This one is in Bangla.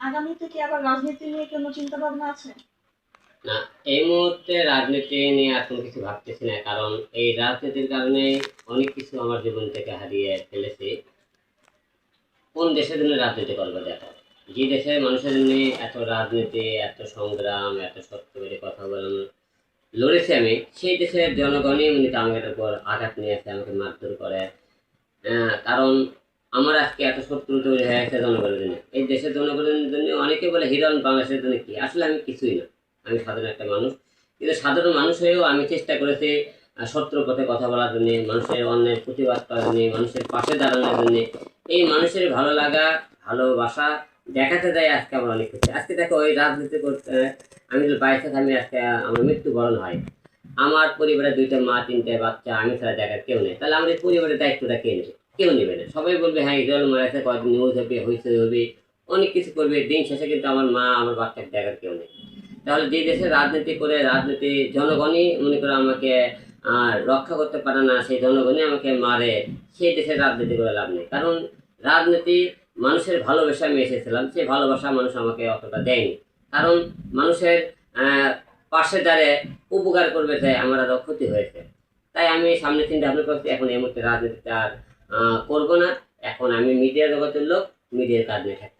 আগামীতে কি আবার রাজনীতি নিয়ে কোনো চিন্তা ভাবনা আছে? না, এই মুহূর্তে রাজনীতি নিয়ে এখন কিছু ভাবতেছি না, কারণ এই রাজনীতির কারণে অনেক কিছু আমার জীবন থেকে হারিয়ে ফেলেছি। কোন দেশের জন্য রাজনীতি করব দেখো। যে দেশের মানুষের জন্য এত রাজনীতি, এত সংগ্রাম, এত সত্য করে কথা বলানো লড়েছি আমি, সেই দেশের জনগণই মনে করি আমাদের উপর আঘাত নিয়েছে, আমাকে মারধর করে। কারণ আমার আজকে এত শত্রু তৈরি হয়ে গেছে জনগণের জন্য। দেশের জনগণের জন্য অনেকে বলে হিরণ বাংলাদেশের জন্য কি? আসলে আমি কিছুই না। আমি সাধারণ একটা মানুষ। কিন্তু সাধারণ মানুষ হয়েও আমি চেষ্টা করেছি শত্রুর পথে কথা বলার জন্য, মানুষের অন্যের প্রতিবাদ করার জন্য, মানুষের পাশে দাঁড়ানোর জন্য। এই মানুষের ভালো লাগা, ভালোবাসা দেখাতে দেয় আজকে আমার অনেক কিছু। আজকে দেখো ওই রাজনীতি করতে, আমি বাইরে থাকি আজকে আমার মৃত্যুবরণ হয়। আমার পরিবারে দুইটা মা, তিনটে বাচ্চা, আমি ছাড়া দেখার কেউ নেই। তাহলে আমাদের পরিবারের দায়িত্বটা কে নেবে? কেউ নেবে না। সবাই বলবে হ্যাঁ ইসরায়েল মারা কয়েকদিন নিউজ হবে হইচই হবে। অনেক কিছু করবে, দিন শেষে কিন্তু আমার মা, আমার বাচ্চাকে দেখার কেউ নেই। তাহলে যে দেশে রাজনীতি করে, রাজনীতি, জনগণই মনে করে আমাকে রক্ষা করতে পারে না, সেই জনগণই আমাকে মারে, সেই দেশে রাজনীতি করে লাভ নেই। কারণ রাজনীতি মানুষের ভালোবাসা আমি এসেছিলাম, সেই ভালোবাসা মানুষ আমাকে অতটা দেয়নি। কারণ মানুষের পাশে দাঁড়িয়ে উপকার করবে যে আমার আরও ক্ষতি হয়েছে। তাই আমি সামনে চিন্তা ভাবনা করছি, এখন এই মুহূর্তে রাজনীতিটা আর করব না। এখন আমি মিডিয়া জগতের লোক, মিডিয়ার কাজ নিয়ে ধন্যবাদ